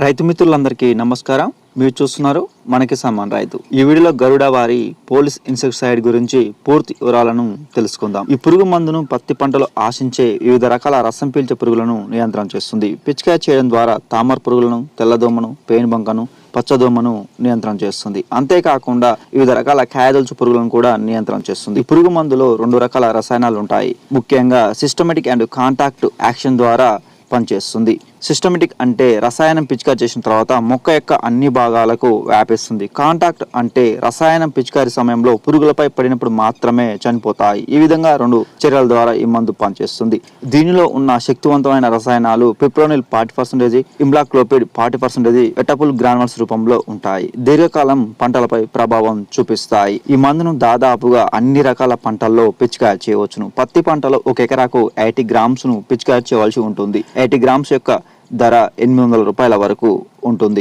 రైతు మిత్రులందరికీ నమస్కారం. మీరు చూస్తున్నారు మనకి సమాన్ రైతు. ఈ వీడియోలో గరుడ వారి పోలీస్ ఇన్సెక్టిసైడ్ గురించి పూర్తి వివరాలను తెలుసుకుందాం. ఈ పురుగు మందును పత్తి పంటలో ఆశించే వివిధ రకాల రసం పీల్చే పురుగులను నియంత్రణ చేస్తుంది. పిచికాయ చేయడం ద్వారా తామర పురుగులను తెల్లదోమను పేనుబంకను పచ్చదోమను నియంత్రణ చేస్తుంది. అంతేకాకుండా వివిధ రకాల కాయదొలుచు పురుగులను కూడా నియంత్రణ చేస్తుంది. ఈ పురుగు మందులో రెండు రకాల రసాయనాలు ఉంటాయి. ముఖ్యంగా సిస్టమేటిక్ అండ్ కాంటాక్ట్ యాక్షన్ ద్వారా పనిచేస్తుంది. సిస్టమేటిక్ అంటే రసాయనం పిచికారి చేసిన తర్వాత మొక్క యొక్క అన్ని భాగాలకు వ్యాపిస్తుంది. కాంటాక్ట్ అంటే రసాయనం పిచికారి సమయంలో పురుగులపై పడినప్పుడు మాత్రమే చనిపోతాయి. ఈ విధంగా రెండు చర్యల ద్వారా ఈ మందు పనిచేస్తుంది. దీనిలో ఉన్న శక్తివంతమైన రసాయనాలు fipronil forty percentage imidacloprid forty percentage ఎటపుల్ granules రూపంలో ఉంటాయి. దీర్ఘకాలం పంటలపై ప్రభావం చూపిస్తాయి. ఈ మందును దాదాపుగా అన్ని రకాల పంటల్లో పిచికారి చేయవచ్చును. పత్తి పంటలో ఒక ఎకరాకు ఎయిటీ గ్రామ్స్ను పిచికారి చేయవలసి ఉంటుంది. ఎయిటీ గ్రామ్స్ యొక్క ధర ఎనిమిది వందల రూపాయల వరకు ఉంటుంది.